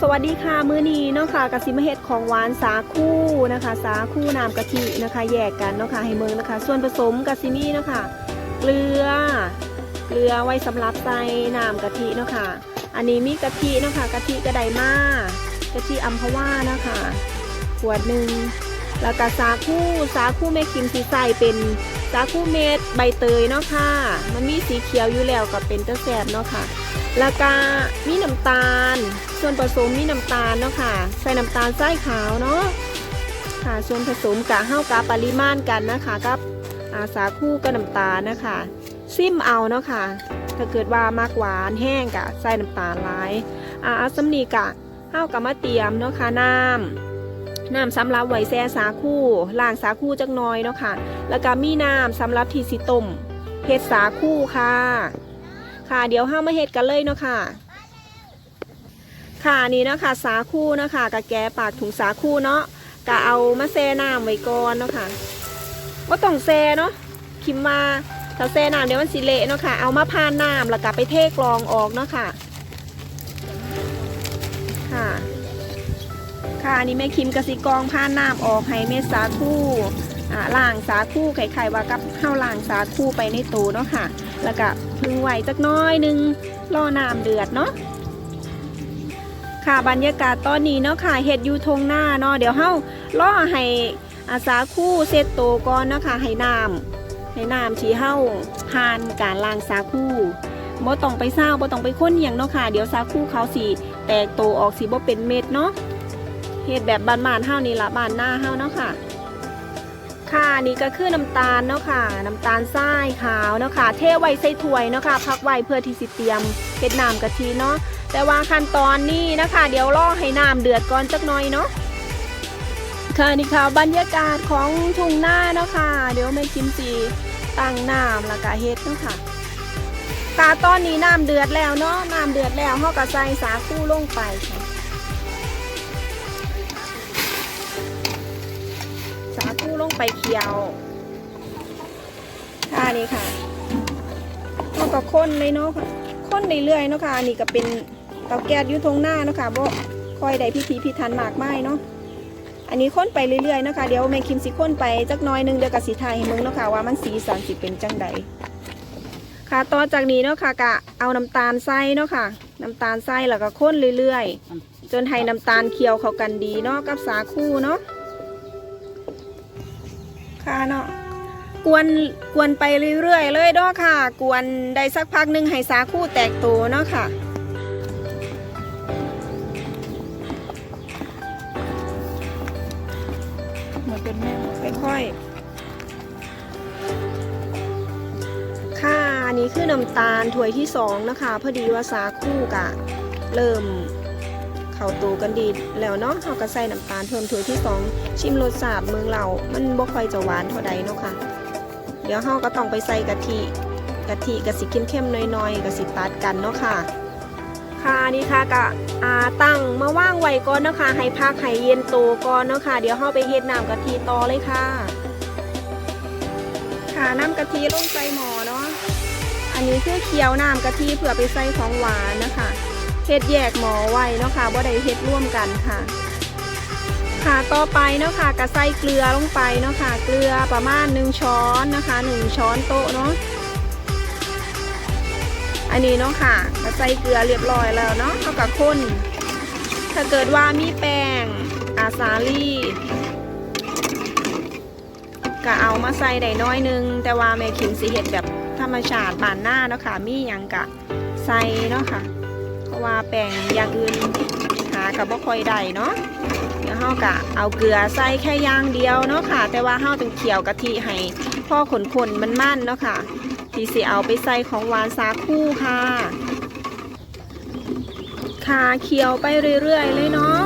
สวัสดีค่ะมื้อนี้เนาะค่ะกะสิมาเฮ็ดของหวานสาคูนะคะ สาคูน้ำกะทินะคะ แยกกันเนาะค่ะให้เมืองนะคะ ส่วนผสมกะสิมีเนาะค่ะเกลือเกลือไว้สำหรับใส่น้ำกะทิเนาะค่ะ อันนี้มีกะทิเนาะค่ะกะทิกระไดมากะทิอัมพวาเนาะค่ะขวดหนึ่งแล้วก็สาคูสาคูแม่คิมสีใส่เป็นสาคูเม็ดใบเตยเนาะค่ะ มันมีสีเขียวอยู่แล้วก็เป็นตะแสบเนาะค่ะ แล้วก็มีน้ำตาล ส่วนผสมมีน้ำตาลเนาะค่ะ ใส่น้ำตาลทรายขาวเนาะค่ะ ส่วนผสมกะเฮากะปริมาณกันนะคะกับอาสาคู่กับน้ำตาลนะคะซิมเอาเนาะค่ะ ถ้าเกิดว่ามากหวานแห้งกะใส่น้ำตาลหลายอาสำนีกะเฮากะมาเตรียมเนาะค่ะน้ำน้ำสำหรับไว้แซ่สาคู่ล้างสาคู่จักน้อยเนาะค่ะ แล้วก็มีน้ำสำหรับที่สิต้มเฮ็ดสาคู่ค่ะ ค่ะ เดี๋ยวห้ามาเฮ็ดกันเลยเนาะค่ะ ค่ะนี่เนาะค่ะสาคูเนาะค่ะกะแกปากถุงสาคูเนาะกะเอามาแช่น้ำไว้ก่อนเนาะค่ะว่าต้องแช่เนาะคิมมาถ้าแช่น้ำเดี๋ยวมันสิเละเนาะค่ะเอามาพานน้ำแล้วก็ไปเทกรองออกเนาะค่ะ ค่ะค่ะนนี้แม่คิมกะสิกรองพานน้ำออกให้เม็ดสาคู่ ล่างสาคูไข่ๆว่ากับข้าวล่างสาคูไปในตูเนาะค่ะ แล้วก็พึ่งไหวจักน้อยหนึงรอน้ำเดือดเนาะค่ะบรรยากาศตอนนี้เนาะค่ะเห็ดอยู่ทงหน้าเนาะเดี๋ยวเฮาล่อให้อาสาคู่เซตโตวก่อนเนาะค่ะให้น้ำให้น้ำที่เฮาผ่านการล้างสาคู่บ่ต้องไปเศร้าบ่ต้องไปค้นอย่างเนาะค่ะ เดี๋ยวสาคู่เขาสิแตกโตออกสิบ่เป็นเม็ดเนาะเฮ็ดแบบบานๆเฮานี่ละบานหน้าเฮาเนาะค่ะ ค่ะนี่ก็คือน้ำตาลเนาะค่ะน้ำตาลทรายขาวเนาะค่ะเทไว้ใส่ถ้วยเนาะค่ะพักไว้เพื่อที่สิเตรียมเฮ็ดน้ำกะทิเนาะแต่ว่าขั้นตอนนี้นะคะ เดี๋ยวรอให้น้ำเดือดก่อนจักหน่อยเนาะค่ะนี่ค่ะบรรยากาศของทุ่งหน้าเนาะค่ะเดี๋ยวแม่กิมสีตั้งน้ำแล้วก็เฮ็ดเนาะค่ะค่ะตอนนี้น้ำเดือดแล้วเนาะน้ำเดือดแล้วเฮาก็ใส่สาคูลงไปค่ะ ไปเคี่ยวค่ะนี่ค่ะแล้วก็ค้นเลยเนาะค้นเรื่อยๆเนาะค่ะอันนี้ก็เป็นเตาแก๊สอยุทงหน้าเนาะค่ะบ่ค่อยได้พิธีพิธันมากไมายเนาะอันนี้ค้นไปเรื่อยๆเนาะคะเดี๋ยวแม่คิมสิค้นไปจักน้อยหนึงเดี๋ยวกับสีไทยให้มึงเนาะค่ะว่ามันสีสันสิเป็นจังใดค่ะต่อจากนี้เนาะค่ะกะเอาน้ำตาลใส่เนาะค่ะน้ำตาลใส่แล้วก็ค้นเรื่อยๆ จนให้น้ำตาลเคี่ยวเข้ากันดีเนาะกับสาคูเนาะ ค่ะเนาะกวนกวนไปเรื่อยๆเลยเนาะค่ะ กวนได้สักพักหนึ่งให้สาคูแตกตัวเนาะค่ะเหมือนเป็นแม่ค่อยๆค่ะอันนี้คือน้ำตาลถ้วยที่สองนะคะพอดีว่าสาคูกะเริ่ม เข้าตัวกันดีแล้วเนาะเขาก็ใส่น้ำตาลเพิ่มถ้วยที่สองชิมรสชาติเมืองเรามันบ่ค่อยจะหวานเท่าใดเนาะค่ะ เดี๋ยวเขาก็ต้องไปใส่กะทิกะทิกะสิเข้มๆน้อยๆกะสิตัดกันเนาะค่ะค่ะนี่ค่ะกะอาตั้งมาว่างไว้ก่อนเนาะคะให้พักให้เย็นโตก่อนเนาะค่ะ เดี๋ยวเราไปเฮ็ดน้ำกะทิต่อเลยค่ะ ค่ะน้ำกะทิลงใส่หม้อเนาะอันนี้คือเคี่ยวน้ำกะทิเพื่อไปใส่ของหวานนะคะ เฮ็ดแยกหม้อไว้เนาะค่ะบ่ได้เฮ็ดร่วมกันค่ะ ค่ะต่อไปเนาะค่ะกระใส่เกลือลงไปเนาะค่ะ เกลือประมาณ 1 ช้อนนะคะ 1 ช้อนโต๊ะเนาะอันนี้เนาะค่ะก็ใส่เกลือเรียบร้อยแล้วเนาะเท่ากับข้นถ้าเกิดว่ามีแป้งอาซาลี่ก็เอามาใส่ได้น้อยนึง แต่ว่าแม่คิมสิเห็ดแบบธรรมชาติบานหน้าเนาะค่ะมีอย่างกะใส่เนาะค่ะ เพราะว่าแป้งอย่างอื่นหากับบ่ค่อยได้เนาะเดี๋ยวเฮากะเอาเกลือใส่แค่ย่างเดียวเนาะค่ะ แต่ว่าเฮาต้องเคี่ยวกะทิให้พ่อขนขนมันมั่นเนาะค่ะที่สิเอาไปใส่ของหวานสาคูค่ะค่ะเคี่ยวไปเรื่อยๆเลยเนาะ